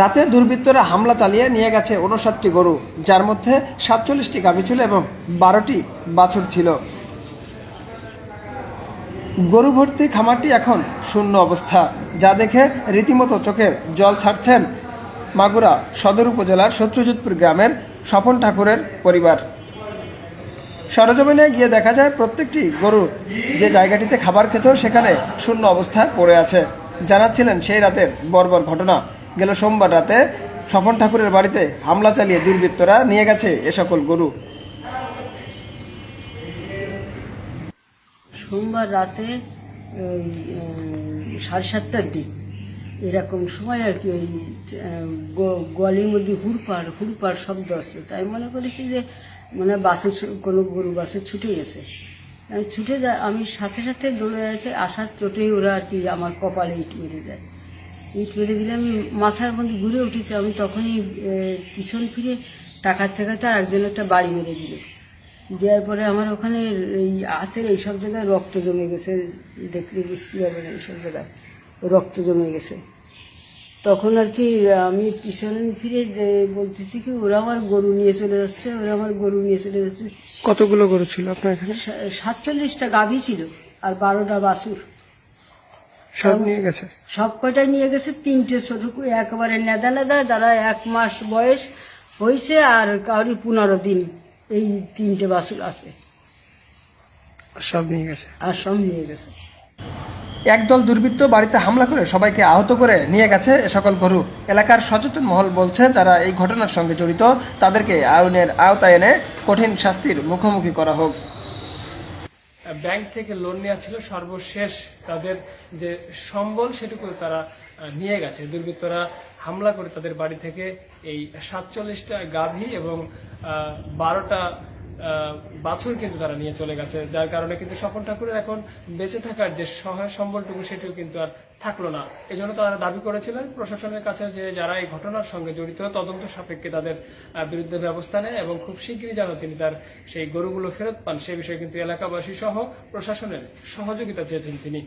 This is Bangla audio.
রাতে দুর্বৃত্তরা হামলা চালিয়ে নিয়ে গেছে উনষাটটি গরু, যার মধ্যে সাতচল্লিশটি গাভী ছিল এবং বারোটি বাছুর ছিল। গরু ভর্তি খামারটি এখন শূন্য অবস্থা, যা দেখে রীতিমতো চোখের জল ছাড়ছেন মাগুরা সদর উপজেলার শত্রুজিৎপুর গ্রামের স্বপন ঠাকুরের পরিবার। সরজমিনে গিয়ে দেখা যায় প্রত্যেকটি গরু যে জায়গাটিতে খাবার খেত সেখানে শূন্য অবস্থায় পড়ে আছে, জানাচ্ছিলেন সেই রাতের বর্বর ঘটনা। গেল সোমবার রাতে স্বপন ঠাকুরের বাড়িতে হামলা চালিয়ে দুর্বৃত্তরা নিয়ে গেছে এ সকল গরু। সোমবার রাতে সাড়ে সাতটার দিক এরকম সময় আর কি ওই গোয়ালির মধ্যে হুড়পাড় হুড়পাড় শব্দ আসছে। তাই মনে করেছি যে মানে বাসে কোনো গরু বাসে ছুটে গেছে। ছুটে যায় আমি সাথে সাথে দৌড়ে যাচ্ছে আসার চোটেই ওরা আর কি আমার কপালে মেরে দেয় ইট মেরে দিলে আমি মাথার মধ্যে ঘুরে উঠেছি আমি তখনই পিছন ফিরে টাকার থেকে তার একজন একটা বাড়ি মেরে দিল। দেওয়ার পরে আমার ওখানে এই হাতের এইসব জায়গায় রক্ত জমে গেছে দেখলে বুঝতে পারবে না এইসব জায়গায় রক্ত জমে গেছে। তখন আর কি আমি পিছনে ফিরে যে বলতেছি কি ওরা আমার গরু নিয়ে চলে যাচ্ছে ওরা আমার গরু নিয়ে চলে যাচ্ছে। কতগুলো গরু ছিল আপনার এখানে? সাতচল্লিশটা গাভী ছিল আর বারোটা বাছুর। সব নিয়ে গেছে? সব কটাই নিয়ে গেছে? তিনটে ছোট একেবারে নেদা নেদা যারা এক মাস বয়স হয়েছে আর কাউরি পনেরো দিন এই তিনটে বাছুর আছে। সব নিয়ে গেছে? আর সব নিয়ে গেছে। একদল দুর্বৃত্ত বাড়িতে হামলা করে সবাইকে আহত করে নিয়ে গেছে এ সকল গরু। এলাকার সচেতন মহল বলছে যারা এই ঘটনার সঙ্গে জড়িত তাদেরকে আইনের আওতায় এনে কঠিন শাস্তির মুখোমুখি করা হোক। ব্যাংক থেকে লোন নেওয়া ছিল সর্বশেষ তাদের যে সম্বল সেটুকু তারা নিয়ে গেছে। দুর্বৃত্তরা হামলা করে তাদের বাড়ি থেকে এই সাতচল্লিশটা গাভী এবং বারোটা বাছুর কিন্তু তারা নিয়ে চলে গেছে, যার কারণে কিন্তু স্বপন ঠাকুরের এখন বেঁচে থাকার যে সহায় সম্বলটুকু সেটিও কিন্তু আর থাকল না। এজন্য তারা দাবি করেছিলেন প্রশাসনের কাছে যে যারা এই ঘটনার সঙ্গে জড়িত, তদন্ত সাপেক্ষে তাদের বিরুদ্ধে ব্যবস্থা নেয় এবং খুব শীঘ্রই যেন তিনি তার সেই গরুগুলো ফেরত পান, সে বিষয়ে কিন্তু এলাকাবাসী সহ প্রশাসনের সহযোগিতা চেয়েছেন তিনি।